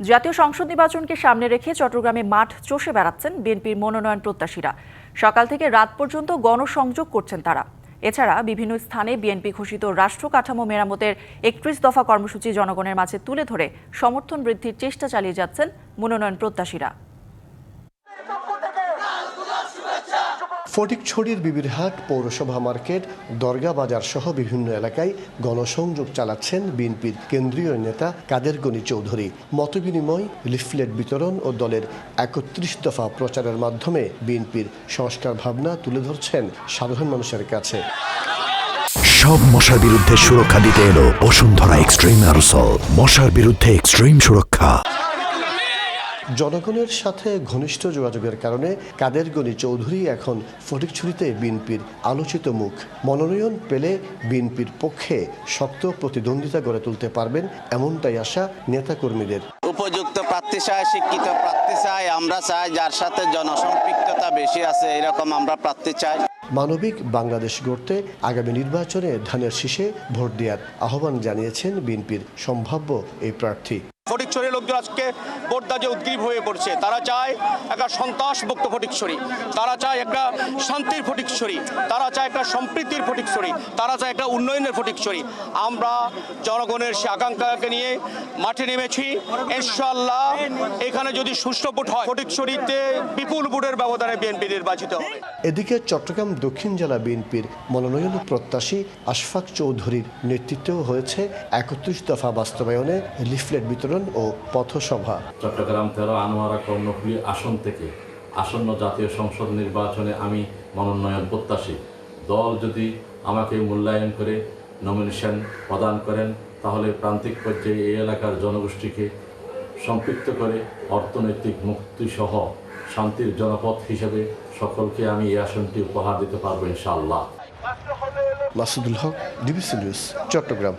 জাতীয় সংসদ নির্বাচনকে সামনে রেখে চট্টগ্রামে মাঠ চষে বেড়াচ্ছেন বিএনপির মনোনয়ন প্রত্যাশীরা। সকাল থেকে রাত পর্যন্ত গণসংযোগ করছেন তারা। এছাড়া বিভিন্ন স্থানে বিএনপি ঘোষিত রাষ্ট্র কাঠামো মেরামতের একত্রিশ দফা কর্মসূচি জনগণের মাঝে তুলে ধরে সমর্থন বৃদ্ধির চেষ্টা চালিয়ে যাচ্ছেন মনোনয়ন প্রত্যাশীরা। ফটিকছড়ির বিবিরহাট পৌরসভা মার্কেট, দরগা বাজার সহ বিভিন্ন এলাকায় গণসংযোগ চালাচ্ছেন বিএনপির কেন্দ্রীয় নেতা কাদের গনি চৌধুরী। মতবিনিময়, লিফলেট বিতরণ ও দলের একত্রিশ দফা প্রচারের মাধ্যমে বিএনপির সংস্কার ভাবনা তুলে ধরছেন সাধারণ মানুষের কাছে। সব মশার বিরুদ্ধে সুরক্ষা দিতে এলো বসুন্ধরা এক্সট্রিম অ্যারোসল। মশার বিরুদ্ধে এক্সট্রিম সুরক্ষা। জনগণের সাথে ঘনিষ্ঠ যোগাযোগের কারণে কাদের গনি চৌধুরী এখন ফটিকছড়িতে বিএনপির আলোচিত মুখ। মনোনয়ন পেলে বিএনপির পক্ষে শক্ত প্রতিদ্বন্দ্বিতা গড়ে তুলতে পারবেন এমনটাই আশা নেতাকর্মীদের। উপযুক্ত প্রার্থী চাই শিক্ষিত প্রার্থী চাই আমরা চাই যার সাথে জনসম্পৃক্ততা বেশি আছে এরকম আমরা প্রার্থী চাই। মানবিক বাংলাদেশ গড়তে আগামী নির্বাচনে ধানের শীষে ভোট দেওয়ার আহ্বান জানিয়েছেন বিএনপির সম্ভাব্য এই প্রার্থী। ফটিকছড়ির লোকজন আজকে বোটদাজে উদ্গ্রীব হয়ে পড়ছে, তারা চায় একটা সন্ত্রাসমুক্ত ফটিকছড়ি, তারা চায় একটা শান্তির ফটিকছড়ি, তারা চায় একটা সম্প্রীতির ফটিকছড়ি, তারা চায় একটা উন্নয়নের ফটিকছড়ি। আমরা জনগণের সে আকাঙ্ক্ষাকে নিয়ে মাঠে নেমেছি। ইনশাল্লাহ এখানে যদি সুষ্ঠু ভোট হয়, ফটিকছড়িতে বিপুল ভোটের ব্যবধানে বিএনপি নির্বাচিত হবে। এদিকে চট্টগ্রাম দক্ষিণ জেলা বিএনপির মনোনয়ন প্রত্যাশী আশফাক চৌধুরীর নেতৃত্বেও হয়েছে একত্রিশ দফা বাস্তবায়নে লিফলেট বিতরণ ও পথসভা। চট্টগ্রাম তেরো আনোয়ারা কর্ণফুলী আসন থেকে আসন্ন জাতীয় সংসদ নির্বাচনে আমি মনোনয়ন প্রত্যাশী। দল যদি আমাকে মূল্যায়ন করে নমিনেশন প্রদান করেন তাহলে প্রান্তিক পর্যায়ে এই এলাকার জনগোষ্ঠীকে সম্পৃক্ত করে অর্থনৈতিক মুক্তিসহ শান্তির জনপথ হিসেবে সকলকে আমি এই আসনটি উপহার দিতে পারব ইনশাআল্লাহ। Masudul Haque DBC news Chattogram.